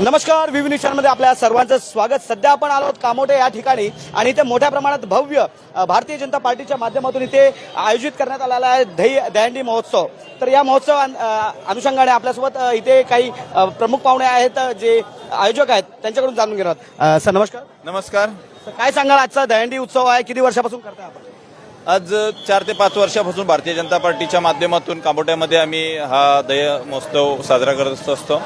नमस्कार विवी न्यूजमध्ये आपल्या सर्वांचं स्वागत. सध्या आपण आलो आहोत कामोठे या ठिकाणी आणि इथे मोठ्या प्रमाणात भव्य भारतीय जनता पार्टीच्या माध्यमातून इथे आयोजित करण्यात आलेला आहे दही दहीहंडी महोत्सव. तर या महोत्सव अनुषंगाने आपल्यासोबत इथे काही प्रमुख पाहुणे आहेत जे आयोजक आहेत त्यांच्याकडून जाणून घेणार सर नमस्कार. नमस्कार. काय सांगाल आजचा दहीहंडी उत्सव आहे किती वर्षापासून करताय आपण? आज चार ते पाच वर्षापासून भारतीय जनता पार्टीच्या माध्यमातून कांबोट्यामध्ये आम्ही हा दय महोत्सव साजरा करत असतो.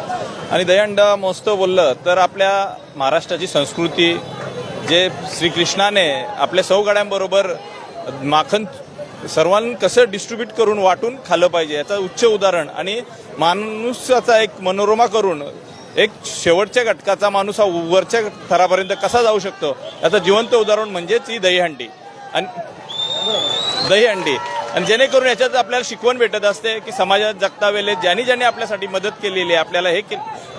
आणि दहीहंडा महोत्सव बोललं तर आपल्या महाराष्ट्राची संस्कृती जे श्रीकृष्णाने आपल्या सौगाड्यांबरोबर माखन सर्वांना कसं डिस्ट्रीब्यूट करून वाटून खाल्लं पाहिजे याचं उच्च उदाहरण आणि माणूसाचा एक मनोरमा करून एक शेवटच्या घटकाचा माणूस हा वरच्या थरापर्यंत कसा जाऊ शकतो याचं जिवंत उदाहरण म्हणजेच ही दहीहंडी आणि दहीहंडी आणि जेणेकरून याच्यात आपल्याला शिकवण भेटत असते की समाजात जगता वेळेस ज्यांनी ज्यांनी आपल्यासाठी मदत केलेली आहे आपल्याला हे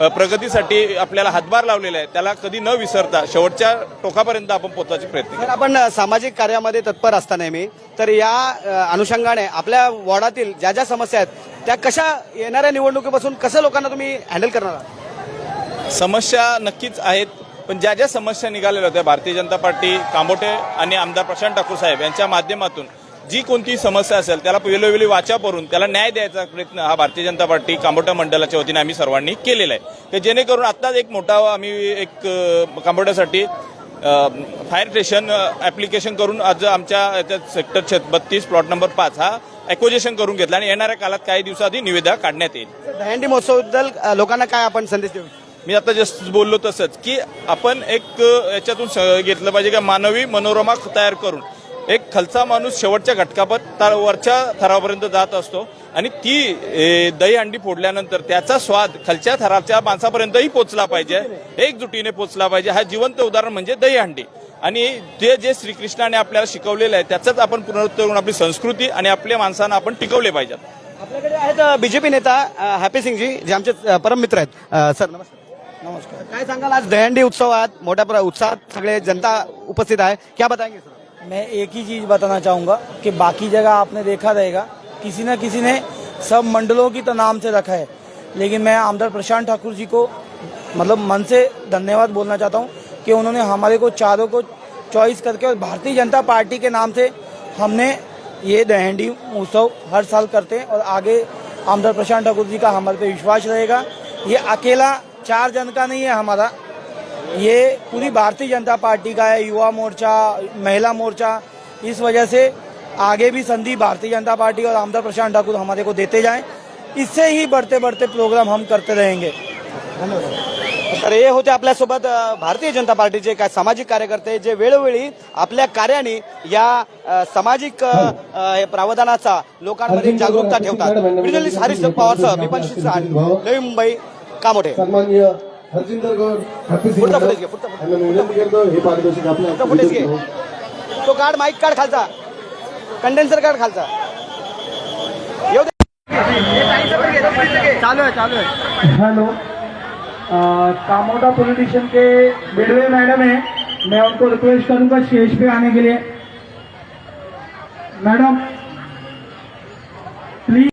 प्रगतीसाठी आपल्याला हातभार लावलेला आहे त्याला कधी न विसरता शेवटच्या टोकापर्यंत आपण पोहोचायचे प्रयत्न आपण सामाजिक कार्यामध्ये तत्पर असता नेहमी तर या अनुषंगाने आपल्या वॉर्डातील ज्या ज्या समस्या आहेत त्या कशा येणाऱ्या निवडणुकीपासून कसं लोकांना तुम्ही हँडल करणार आहात? समस्या नक्कीच आहेत. पण ज्या ज्या समस्या निघालेल्या होत्या भारतीय जनता पार्टी कांबोटे आणि आमदार प्रशांत ठाकूर साहेब यांच्या माध्यमातून जी कोणती समस्या असेल त्याला वेळोवेळी वाचा करून त्याला न्याय द्यायचा प्रयत्न हा भारतीय जनता पार्टी कांबोटा मंडळाच्या वतीने आम्ही सर्वांनी केलेला आहे. ते जेणेकरून आत्ताच एक मोठा आम्ही एक कांबोट्यासाठी फायर स्टेशन ॲप्लिकेशन करून आज आमच्या याच्यात सेक्टर छत बत्तीस प्लॉट नंबर पाच हा ॲक्वजेशन करून घेतला आणि येणाऱ्या काळात काही दिवसाआधी निवेदा काढण्यात येईल. दहंडी महोत्सवाबद्दल लोकांना काय आपण संदेश देऊ? मी आता जस्ट बोललो तसंच की आपण एक याच्यातून स- घेतलं पाहिजे का मानवी मनोरमा तयार करून. एक खालचा माणूस शेवटच्या घटकापत तर वरच्या थरापर्यंत जात असतो आणि ती दही दहीहंडी फोडल्यानंतर त्याचा स्वाद खालच्या थराच्या माणसापर्यंतही पोचला पाहिजे. एकजुटीने पोचला पाहिजे. हा जिवंत उदाहरण म्हणजे दहीहंडी आणि ते जे श्रीकृष्णाने आपल्याला शिकवलेलं आहे त्याचंच आपण पुनरुत्तर करून आपली संस्कृती आणि आपल्या माणसांना आपण टिकवले पाहिजेत. आपल्याकडे आहेत बीजेपी नेता हॅपी सिंगजी जे आमचे परममित्र परम मित्र आहेत सर नमस्कार. नमस्कार. काय सांगाल आज दहीहंडी उत्सवात मोठ्या प्र- उत्साहात सगळे जनता उपस्थित आहे. क्या बताएँगे सर? मैं एक ही चीज़ बताना चाहूँगा कि बाकी जगह आपने देखा रहेगा किसी न किसी ने सब मंडलों की तो नाम से रखा है। लेकिन मैं आमदार प्रशांत ठाकुर जी को मतलब मन से धन्यवाद बोलना चाहता हूँ कि उन्होंने हमारे को चारों को चॉइस करके और भारतीय जनता पार्टी के नाम से हमने ये दहंडी उत्सव हर साल करते हैं और आगे आमदार प्रशांत ठाकुर जी का हमारे पे विश्वास रहेगा। ये अकेला चार जन का नहीं है हमारा। ये पूरी भारतीय जनता पार्टी का है युवा मोर्चा महिला मोर्चा। इस वजह से आगे भी संधि भारतीय जनता पार्टी और आमदार प्रशांत ठाकुर हमारे को देते जाएं। इससे ही बढ़ते बढ़ते प्रोग्राम हम करते रहेंगे। तर हे होते आपल्यासोबत भारतीय जनता पार्टीचे काय सामाजिक कार्यकर्ते जे वेळोवेळी आपल्या कार्याने या सामाजिक हे प्रावधानाचा लोकांमध्ये जागरूकता ठेवतात. हरीश पवारसह मी पण नवी मुंबई कामोठे सन्माननीय हरजिंदर गौड हॅपी सिंग पुढचा footage घे, पुढचा footage. आम्ही विनंती करतो हे पारितोषिक आपल्या पुढचा घे. तो कार्ड माईक कार्ड खालचा कंडेन्सर कार्ड खालचा येऊ दे। चालू आहे चालू आहे। हेलो. कामोटा पुलिस स्टेशन के बिडवे मैडम है मैं उनको रिक्वेस्ट करूँगा स्टेज पे आने के लिए. Madam please